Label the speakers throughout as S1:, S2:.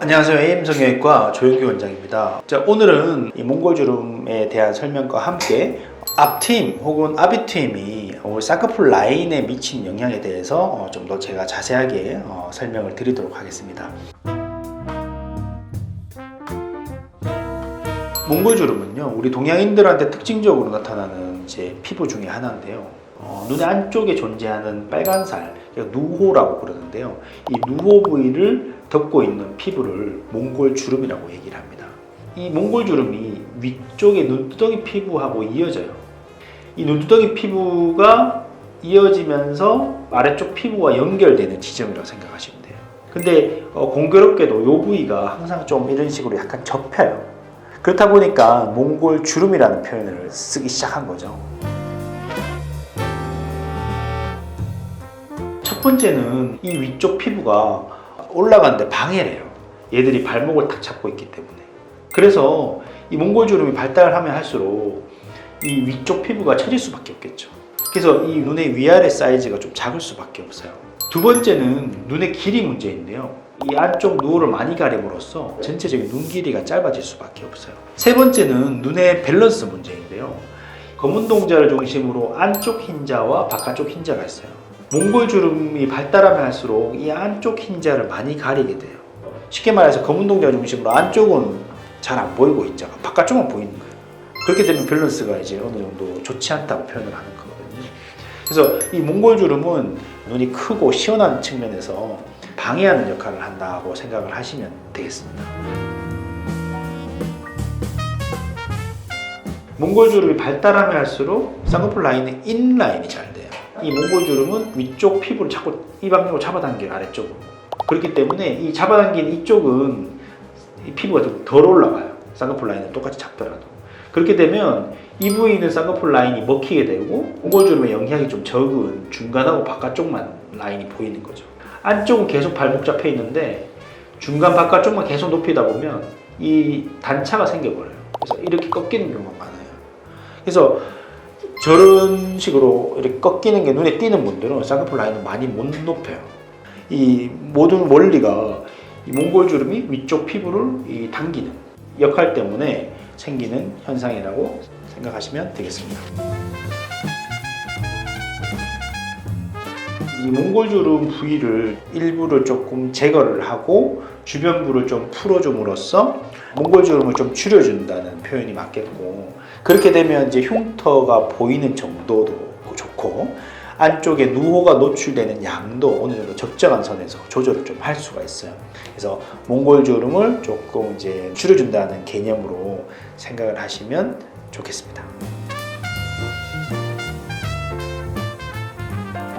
S1: 안녕하세요. AM 성형외과 조영규 원장입니다. 자, 오늘은 이 몽골주름에 대한 설명과 함께 앞팀 혹은 아비팀이 오늘 쌍꺼풀 라인에 미치는 영향에 대해서 좀 더 제가 자세하게 어, 설명을 드리도록 하겠습니다. 몽골주름은요, 우리 동양인들한테 특징적으로 나타나는 이제 피부 중에 하나인데요. 어, 눈의 안쪽에 존재하는 빨간 살, 그러니까 누호라고 그러는데요. 이 누호 부위를 덮고 있는 피부를 몽골 주름이라고 얘기를 합니다. 이 몽골 주름이 위쪽의 눈두덩이 피부하고 이어져요. 이 눈두덩이 피부가 이어지면서 아래쪽 피부와 연결되는 지점이라고 생각하시면 돼요. 근데 어, 공교롭게도 이 부위가 항상 좀 이런 식으로 약간 접혀요. 그렇다 보니까 몽골 주름이라는 표현을 쓰기 시작한 거죠. 번째는 이 위쪽 피부가 올라가는데 방해를 해요. 얘들이 발목을 탁 잡고 있기 때문에. 그래서 이 몽골 주름이 발달을 하면 할수록 이 위쪽 피부가 처질 수밖에 없겠죠. 그래서 이 눈의 위아래 사이즈가 좀 작을 수밖에 없어요. 두 번째는 눈의 길이 문제인데요. 이 안쪽 누호를 많이 가림으로써 전체적인 눈 길이가 짧아질 수밖에 없어요. 세 번째는 눈의 밸런스 문제인데요. 검은 동자를 중심으로 안쪽 흰자와 바깥쪽 흰자가 있어요. 몽골 주름이 발달하면 할수록 이 안쪽 흰자를 많이 가리게 돼요. 쉽게 말해서 검은 동자 중심으로 안쪽은 잘 안 보이고 흰자가 바깥쪽만 보이는 거예요. 그렇게 되면 밸런스가 이제 어느 정도 좋지 않다고 표현을 하는 거거든요. 그래서 이 몽골 주름은 눈이 크고 시원한 측면에서 방해하는 역할을 한다고 생각을 하시면 되겠습니다. 몽골 주름이 발달하면 할수록 쌍꺼풀 라인의 인라인이 잘 돼요. 이 몽골 주름은 위쪽 피부를 자꾸 이 방향으로 잡아당겨요 아래쪽으로. 그렇기 때문에 이 잡아당긴 이쪽은 이 피부가 좀 덜 올라가요. 쌍꺼풀 라인은 똑같이 잡더라도. 그렇게 되면 이 부위에 있는 쌍꺼풀 라인이 먹히게 되고 몽골 주름의 영향이 좀 적은 중간하고 바깥쪽만 라인이 보이는 거죠. 안쪽은 계속 발목 잡혀 있는데 중간 바깥쪽만 계속 높이다 보면 이 단차가 생겨버려요. 그래서 이렇게 꺾이는 경우가 많아요. 그래서 저런 식으로 이렇게 꺾이는 게 눈에 띄는 분들은 쌍꺼풀 라인을 많이 못 높여요. 이 모든 원리가 이 몽골 주름이 위쪽 피부를 이 당기는 역할 때문에 생기는 현상이라고 생각하시면 되겠습니다. 이 몽골 주름 부위를 일부를 조금 제거를 하고 주변부를 좀 풀어줌으로써 몽골 주름을 좀 줄여준다는 표현이 맞겠고 그렇게 되면 이제 흉터가 보이는 정도도 좋고 안쪽에 누호가 노출되는 양도 어느 정도 적정한 선에서 조절을 좀 할 수가 있어요. 그래서 몽골 주름을 조금 이제 줄여준다는 개념으로 생각을 하시면 좋겠습니다.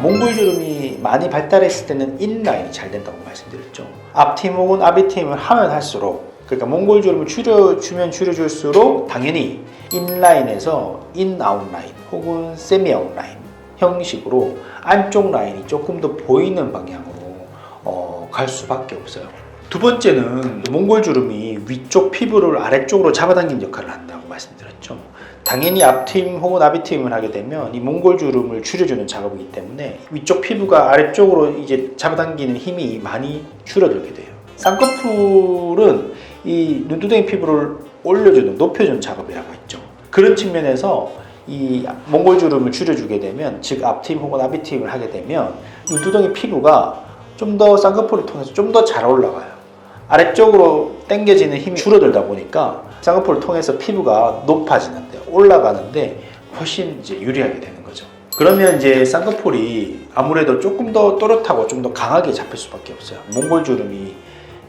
S1: 몽골 주름이 많이 발달했을 때는 인라인이 잘 된다고 말씀드렸죠. 앞팀 혹은 아비팀을 하면 할수록 그러니까 몽골주름을 줄여 주면 줄여 줄수록 당연히 인라인에서 인아웃 라인 혹은 세미 아웃 라인 형식으로 안쪽 라인이 조금 더 보이는 방향으로 어, 갈 수밖에 없어요. 두 번째는 몽골 주름이 위쪽 피부를 아래쪽으로 잡아당기는 역할을 한다고 말씀드렸죠. 당연히 앞팀 혹은 아비팀을 하게 되면 이 몽골 주름을 줄여주는 작업이기 때문에 위쪽 피부가 아래쪽으로 이제 잡아당기는 힘이 많이 줄어들게 돼요. 쌍꺼풀은 이 눈두덩이 피부를 올려주는 높여주는 작업이라고 했죠. 그런 측면에서 이 몽골주름을 줄여주게 되면 즉 앞팀 혹은 아비팀을 하게 되면 눈두덩이 피부가 좀 더 쌍꺼풀을 통해서 좀 더 잘 올라가요. 아래쪽으로 당겨지는 힘이 줄어들다 보니까 쌍꺼풀을 통해서 피부가 높아지는데 올라가는데 훨씬 이제 유리하게 되는 거죠. 그러면 이제 쌍꺼풀이 아무래도 조금 더 또렷하고 좀 더 강하게 잡힐 수밖에 없어요. 몽골 주름이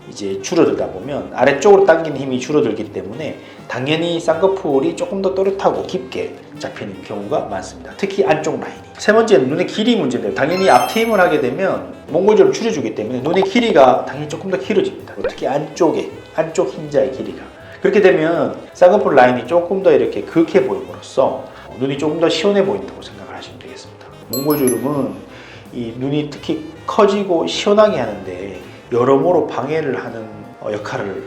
S1: 이제 줄어들다 보면 아래쪽으로 당기는 힘이 줄어들기 때문에 당연히 쌍꺼풀이 조금 더 또렷하고 깊게 잡히는 경우가 많습니다. 특히 안쪽 라인이. 세 번째는 눈의 길이 문제인데요. 당연히 앞트임을 하게 되면 몽골주름 줄여주기 때문에 눈의 길이가 당연히 조금 더 길어집니다. 특히 안쪽에 안쪽 흰자의 길이가. 그렇게 되면 쌍꺼풀 라인이 조금 더 이렇게 극해 보임으로써 눈이 조금 더 시원해 보인다고 생각을 하시면 되겠습니다. 몽골주름은 이 눈이 특히 커지고 시원하게 하는데 여러모로 방해를 하는 어, 역할을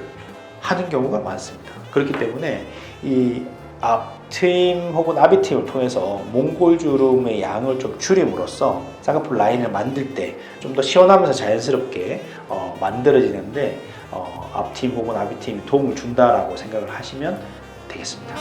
S1: 하는 경우가 많습니다. 그렇기 때문에 이앞 앞트임 혹은 아비트임을 통해서 몽골 주름의 양을 좀 줄임으로써 쌍꺼풀 라인을 만들 때 좀 더 시원하면서 자연스럽게 어, 만들어지는데 어, 앞트임 혹은 아비트임이 도움을 준다라고 생각을 하시면 되겠습니다.